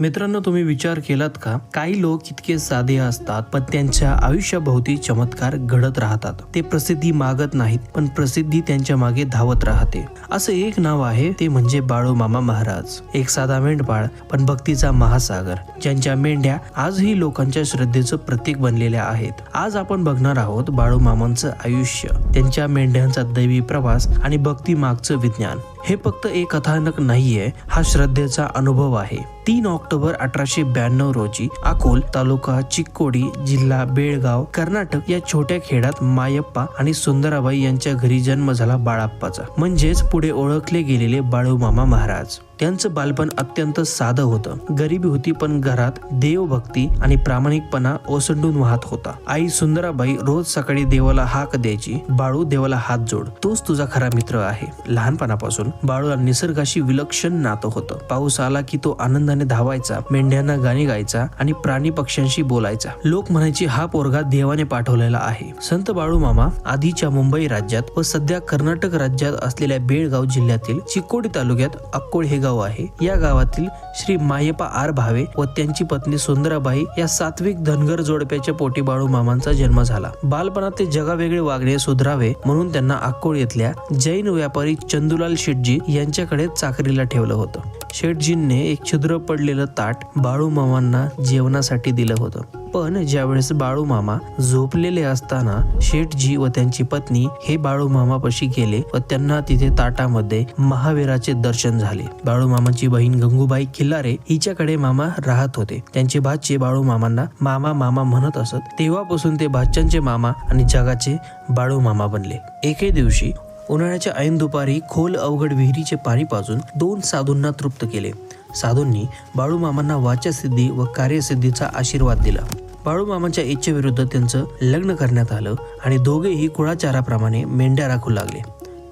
मित्रांनो तुम्ही विचार केलात का? काही लोक इतके साधे असतात पण त्यांच्या आयुष्याभोवती चमत्कार घडत राहतात. ते प्रसिद्धी मागत नाहीत पण प्रसिद्धी त्यांच्या मागे धावत राहते. असं एक नाव आहे ते म्हणजे बाळू मामा महाराज. एक साधा मेंढपाळ पण भक्तीचा महासागर ज्यांच्या मेंढ्या आजही लोकांच्या श्रद्धेचं प्रतीक बनलेल्या आहेत. आज आपण बघणार आहोत बाळू मामांचं आयुष्य त्यांच्या मेंढ्यांचा दैवी प्रवास आणि भक्ती मागचं विज्ञान. हे फक्त एक कथानक नाहीये हा श्रद्धेचा अनुभव आहे. तीन ऑक्टोबर अठराशे ब्याण्णव रोजी अकोल तालुका चिक्कोडी जिल्हा बेळगाव कर्नाटक या छोट्या खेड्यात मायप्पा आणि सुंदराबाई यांच्या घरी जन्म झाला बाळाप्पाचा. म्हणजेच पुढे ओळखले गेलेले बाळूमामा महाराज. त्यांचं बालपण अत्यंत साधं होतं. गरिबी होती पण घरात देवभक्ती आणि प्रामाणिकपणा ओसंडून वाहत होता. आई सुंदराबाई रोज सकाळी देवाला हाक द्यायची बाळू देवाला हात जोड. तोच तुझा खरा मित्र आहे. लहानपणापासून बाळूला निसर्गाशी विलक्षण नातं होतं. पाऊस आला की तो आनंदाने धावायचा मेंढ्यांना गाणी गायचा आणि प्राणी पक्ष्यांशी बोलायचा. लोक म्हणायचे हा पोरगा देवाने पाठवलेला आहे. संत बाळू मामा आधीच्या मुंबई राज्यात व सध्या कर्नाटक राज्यात असलेल्या बेळगाव जिल्ह्यातील चिक्कोडी तालुक्यात अक्कोळ हे गाव आहे. या गावातील श्री मायपा आर भावे व त्यांची पत्नी सुंदराबाई या सात्विक धनगर जोडप्याच्या पोटी बाळू मामांचा जन्म झाला. बालपणात ते जगावेगळे वागणे सुधरावे म्हणून त्यांना अक्कोळ येथल्या जैन व्यापारी चंदुलाल शेटजी यांच्याकडे चाकरीला ठेवलं होतं. शेटजींनी एक छिद्र पडलेलं ताट बाळू मामांना जेवणासाठी दिलं होतं. पण ज्यावेळेस बाळू मामा झोपलेले असताना शेठजी व त्यांची पत्नी हे बाळू मामापाशी गेले व त्यांना तिथे ताटामध्ये महावीराचे दर्शन झाले. बाळू मामाची बहीण गंगूबाई खिल्लारे हिच्याकडे मामा राहत होते. त्यांचे भाचे बाळू मामांना मामा मामा म्हणत असत. तेव्हापासून ते भाच्यांचे मामा आणि जगाचे बाळू मामा बनले. एके दिवशी उन्हाळ्याच्या ऐन दुपारी खोल अवघड विहिरीचे पाणी पाजून दोन साधूंना तृप्त केले. साधूंनी बाळूमामांना वाचसिद्धी व कार्यसिद्धीचा आशीर्वाद दिला. बाळूमामाच्या इच्छेविरुद्ध त्यांचं लग्न करण्यात आलं आणि दोघेही कुळाचाराप्रमाणे मेंढ्या राखू लागले.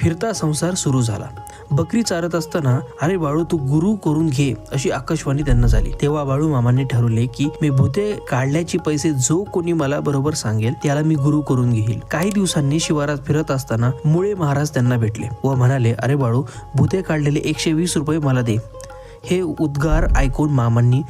फिरता संसार सुरू झाला. बकरी चारत असताना अरे बाळू तू गुरु करून घे अशी आकाशवाणी त्यांना झाली. तेव्हा बाळू मामांनी ठरवले की मी भूते काढल्याचे पैसे जो कोणी मला बरोबर सांगेल त्याला मी गुरु करून घेईल. काही दिवसांनी शिवारात फिरत असताना मुळे महाराज त्यांना भेटले व म्हणाले अरे बाळू भूते काढलेले एकशे वीस रुपये मला दे. हे उद्गार ऐकून मामांनी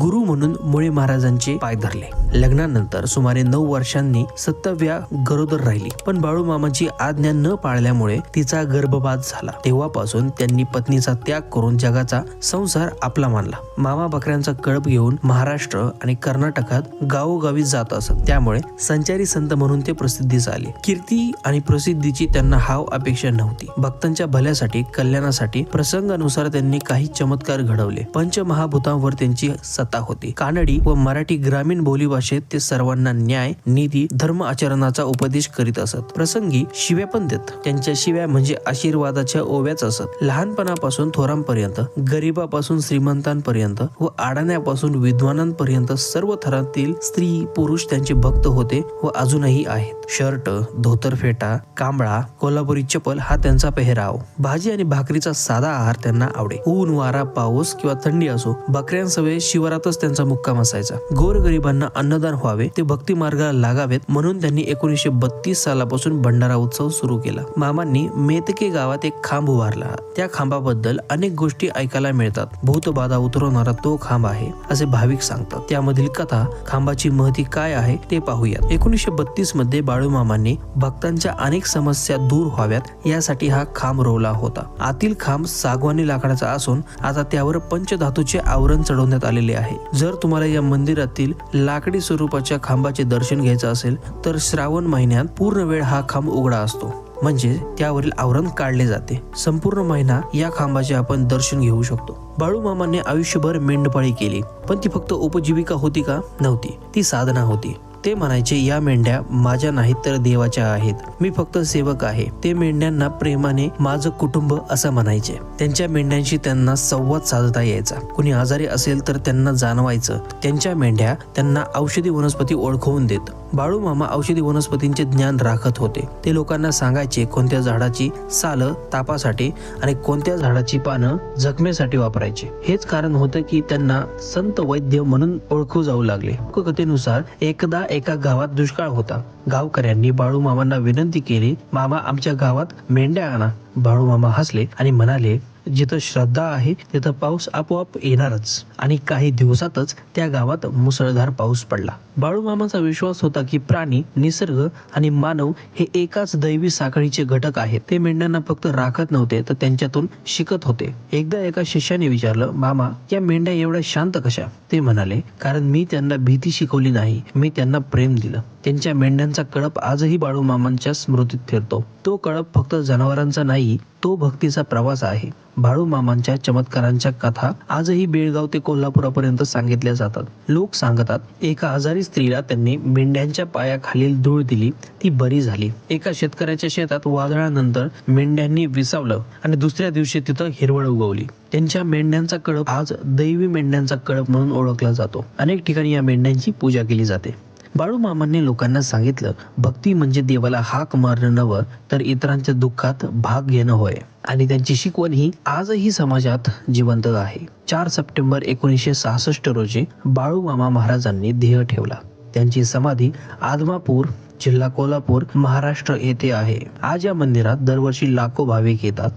गुरु म्हणून मुळे महाराजांचे पाय धरले. लग्नानंतर सुमारे नऊ वर्षांनी सत्तव्या गरोदर राहिली. पण बाळू मामाची आज्ञा न पाळल्यामुळे तिचा गर्भपात झाला. तेव्हापासून त्यांनी पत्नीचा त्याग करून जगाचा संसार आपला मानला. मामा बकऱ्यांचा कळप घेऊन महाराष्ट्र आणि कर्नाटकात गावोगावी जात असत. त्यामुळे संचारी संत म्हणून ते प्रसिद्धीस आले कीर्ती आणि प्रसिद्धीची त्यांना हाव अपेक्षा नव्हती. भक्तांच्या भल्यासाठी कल्याणासाठी प्रसंगानुसार त्यांनी काही चमत्कार घडवले. पंचमहाभूतांवर त्यांची सत्ता होती. कानडी व मराठी ग्रामीण बोली भाषेत ते सर्वांना न्याय नीती धर्म आचरणाचा उपदेश करीत असत. प्रसंगी शिव्या पण देत. त्यांच्या शिव्या म्हणजे आशीर्वादाच्या ओव्याच असत. लहानपणापासून थोरांपर्यंत गरीबापासून श्रीमंतांपर्यंत व आडाण्यापासून विद्वानांपर्यंत सर्व थरातील स्त्री पुरुष त्यांचे भक्त होते व अजूनही आहेत. शर्ट धोतर फेटा कांबळा कोल्हापुरी चपल हा त्यांचा पेहराव. भाजी आणि भाकरीचा साधा आहार त्यांना आवडे. ऊन वारा पाऊस किंवा थंडी असो बकऱ्यांसवे शिवारातच त्यांचा मुक्काम असायचा. गोरगरिबांना अन्नदान व्हावे ते भक्ती मार्गाला लागावेत म्हणून त्यांनी एकोणीसशे बत्तीस सालापासून भंडारा उत्सव सुरू केला. मामांनी मेतके गावात एक खांब उभारला. त्या खांबाबद्दल अनेक गोष्टी ऐकायला मिळतात. भूतबाधा उतरवणारा तो खांब आहे असे भाविक सांगतात. त्यामधील कथा खांबाची महती काय आहे ते पाहूयात. एकोणीसशे बत्तीसमध्ये बाळूमामांनी भक्तांच्या अनेक समस्या दूर व्हाव्यात यासाठी हा खांब रोवला होता. आतील खांब सागवानी लाकडाचा असून आता त्यावर पंचधातूचे आवरण चढवण्यात आलेले आहे. जर तुम्हाला या मंदिरातील लाकडी स्वरूपाच्या खांबाचे दर्शन घ्यायचं असेल तर श्रावण महिन्यात पूर्ण वेळ हा खांब उघडा असतो. म्हणजे त्यावरील आवरण काढले जाते. संपूर्ण महिना या खांबाचे आपण दर्शन घेऊ शकतो. बाळू मामाने आयुष्यभर मेंढपाळी केली. पण ती फक्त उपजीविका होती का? नव्हती. ती साधना होती. ते म्हणायचे या मेंढ्या माझ्या नाहीत तर देवाच्या आहेत. मी फक्त सेवक आहे. ते मेंढ्यांना प्रेमाने माझं कुटुंब असं म्हणायचे. त्यांच्या मेंढ्यांशी त्यांना संवाद साधता यायचा. कुणी आजारी असेल तर त्यांना जाणवायचं. त्यांच्या मेंढ्या त्यांना औषधी वनस्पती ओळखवून देत. बाळू मामा औषधी वनस्पतींचे ज्ञान राखत होते. ते लोकांना सांगायचे कोणत्या झाडाची साल तापासाठी आणि कोणत्या झाडाची पानं जखमेसाठी वापरायचे? हेच कारण होतं की त्यांना संत वैद्य म्हणून ओळखू जाऊ लागले. कथेनुसार एकदा एक एका गावात दुष्काळ होता. गावकऱ्यांनी बाळू मामांना विनंती केली मामा आमच्या गावात मेंढ्या आणा. बाळू मामा हसले आणि म्हणाले जिथं श्रद्धा आहे तिथं पाऊस आपोआप येणारच. आणि काही दिवसातच त्या गावात मुसळधार पाऊस पडला. बाळूमामाचा विश्वास होता की प्राणी निसर्ग आणि मानव हे एकाच दैवी साखळीचे घटक आहेत. ते मेंढ्यांना फक्त राखत नव्हते तर त्यांच्यातून शिकत होते. एकदा एका शिष्याने विचारलं मामा या मेंढ्या एवढ्या शांत कशा? ते म्हणाले कारण मी त्यांना भीती शिकवली नाही. मी त्यांना प्रेम दिलं. त्यांच्या मेंढ्यांचा कळप आजही बाळूमामांच्या स्मृतीत फिरतो. तो कळप फक्त जनावरांचा नाही तो भक्तीचा प्रवास आहे. बाळूमामांच्या चमत्कारांच्या कथा आजही बेळगाव ते कोल्हापुरापर्यंत सांगितल्या जातात. लोक सांगतात एका आजारी स्त्रीला त्यांनी मेंढ्यांच्या पायाखालील धूळ दिली ती बरी झाली. एका शेतकऱ्याच्या शेतात वादळानंतर मेंढ्यांनी विसावलं आणि दुसऱ्या दिवशी तिथं हिरवळ उगवली. त्यांच्या मेंढ्यांचा कळप आज दैवी मेंढ्यांचा कळप म्हणून ओळखला जातो. अनेक ठिकाणी या मेंढ्यांची पूजा केली जाते. बाळूमामांनी लोकांना सांगितलं भक्ती म्हणजे देवाला हाक मारणं नवं तर इतरांच्या दुःखात भाग घेणं होय. आणि त्यांची शिकवण ही आजही समाजात जिवंत आहे. चार सप्टेंबर एकोणीसशे सहासष्ट रोजी बाळूमामा महाराजांनी ध्येय ठेवला. त्यांची समाधी आदमापूर जिल्हा कोल्हापूर महाराष्ट्र येथे आहे. आज या मंदिरात दरवर्षी लाखो भाविक येतात.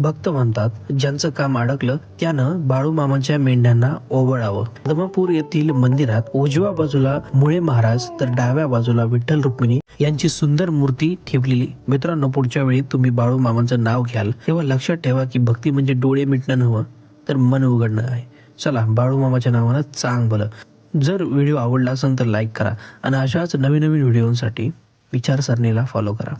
भक्त म्हणतात ज्यांचं काम अडकलं त्यानं बाळूमामांच्या मेंढ्यांना ओवळावं. आदमापूर येथील मंदिरात उजव्या बाजूला मुळे महाराज तर डाव्या बाजूला विठ्ठल रुक्मिणी यांची सुंदर मूर्ती ठेवलेली. मित्रांनो पुढच्या वेळी तुम्ही बाळू मामांचं नाव घ्याल तेव्हा लक्षात ठेवा की भक्ती म्हणजे डोळे मिटणं नव्हं तर मन उघडणं आहे. चला बाळूमामाच्या नावानं चांग जर व्हिडिओ आवडला असेल तर लाईक करा आणि अशाच नवीन नवीन व्हिडिओसाठी विचारसरणीला फॉलो करा.